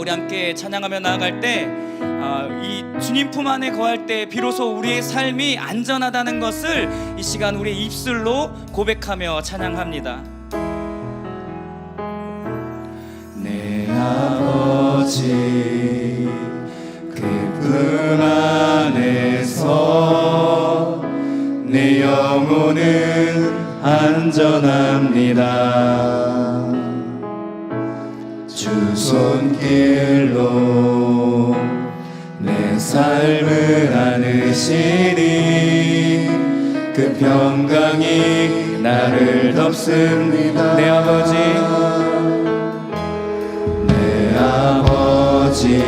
우리 함께 찬양하며 나아갈 때, 아, 이 주님 품 안에 거할 때 비로소 우리의 삶이 안전하다는 것을 이 시간 우리의 입술로 고백하며 찬양합니다. 내 아버지 그품 안에서 내 영혼은 안전합니다. 주 손길 안으시니 그 평강이 나를 덮습니다. 내 아버지. 내 아버지.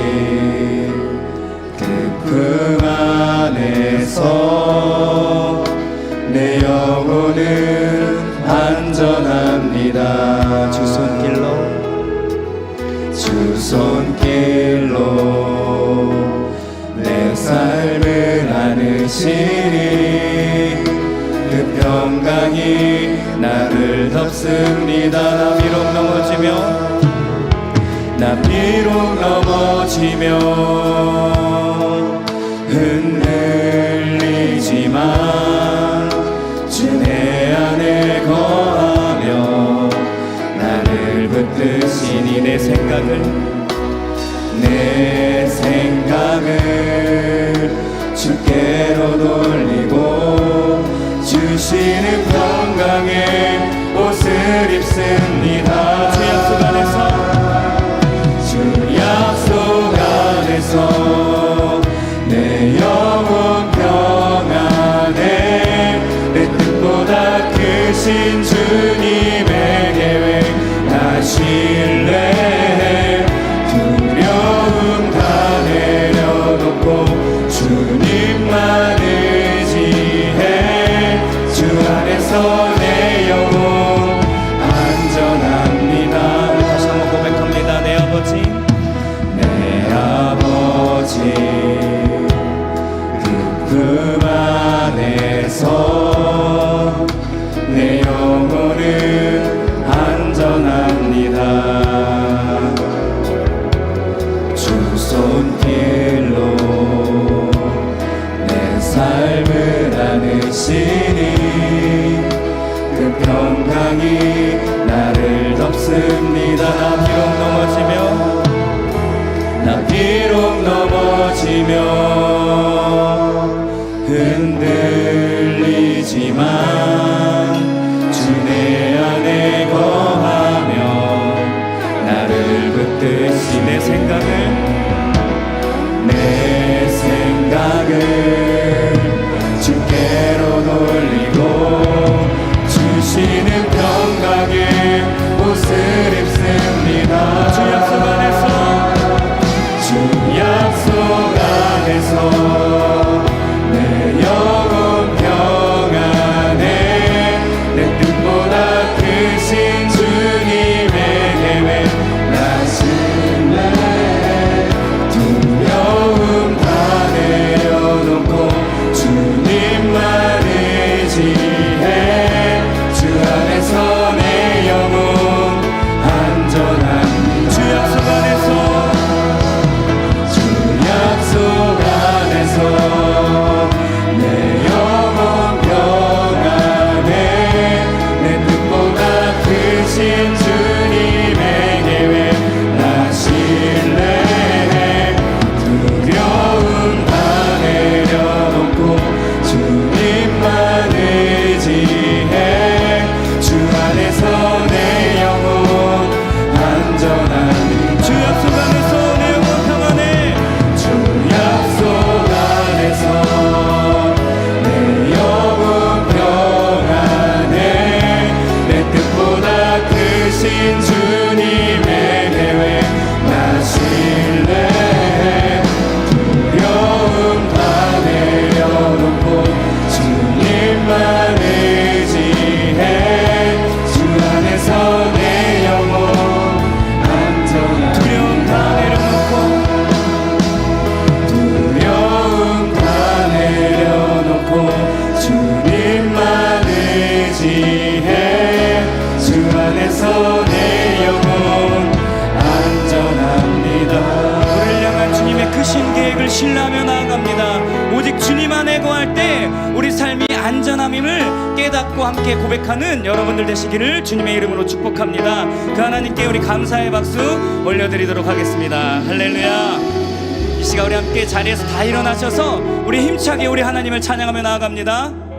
그품 안에서 내 영혼은 안전합니다. 주 손길로. 주손 나를 덮습니다. 나 비록 넘어지며 나 비록 넘어지며 흔들리지만 주내 안에 거하며 나를 붙드시니 내 생각을 내 생각을 주께로 돌리고 주시는 평강의 옷을 입습니다 덮 약속 안에서 안전함임을 깨닫고 함께 고백하는 여러분들 되시기를 주님의 이름으로 축복합니다. 그 하나님께 우리 감사의 박수 올려드리도록 하겠습니다. 할렐루야. 이 시간 우리 함께 자리에서 다 일어나셔서 우리 힘차게 우리 하나님을 찬양하며 나아갑니다.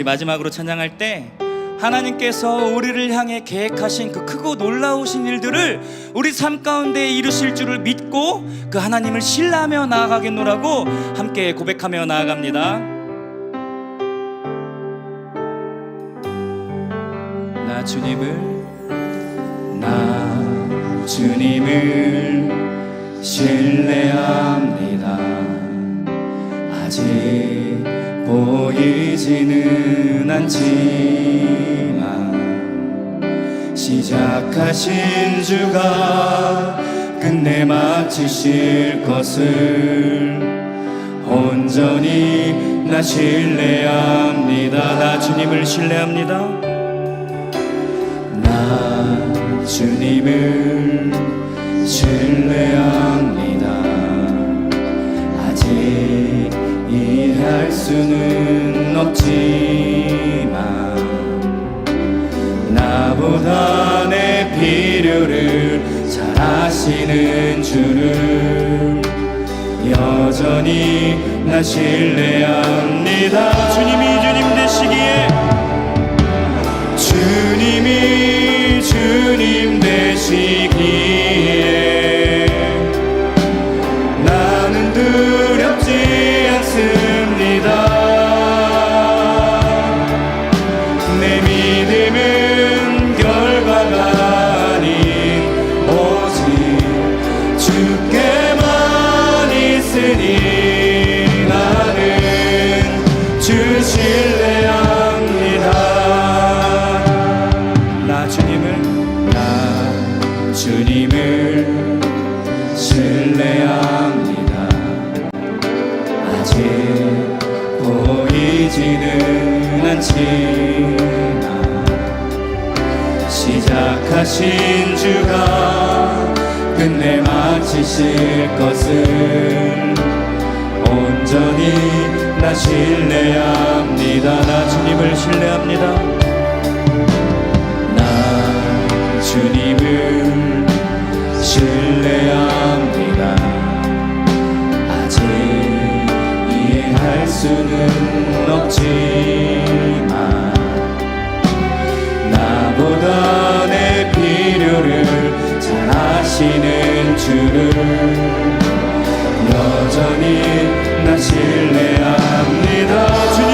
우리 마지막으로 찬양할 때 하나님께서 우리를 향해 계획하신 그 크고 놀라우신 일들을 우리 삶 가운데 이루실 줄을 믿고 그 하나님을 신뢰하며 나아가겠노라고 함께 고백하며 나아갑니다. 나 주님을 나 주님을 신뢰합니다. 아직 보이지는 않지만 시작하신 주가 끝내 마치실 것을 온전히 나 신뢰합니다. 나 주님을 신뢰합니다. 나 주님을 신뢰합니다. 주를 여전히 나 신뢰합니다. 주님이 주님 되시기에 주님이 주님 되시기에 하신 주가 끝내 마치실 것을 온전히 나 신뢰합니다. 나 주님을 신뢰합니다. 나 주님을 신뢰합니다. 아직 이해할 수는 없지만 나보다 내 주를 여전히 나 신뢰합니다. 주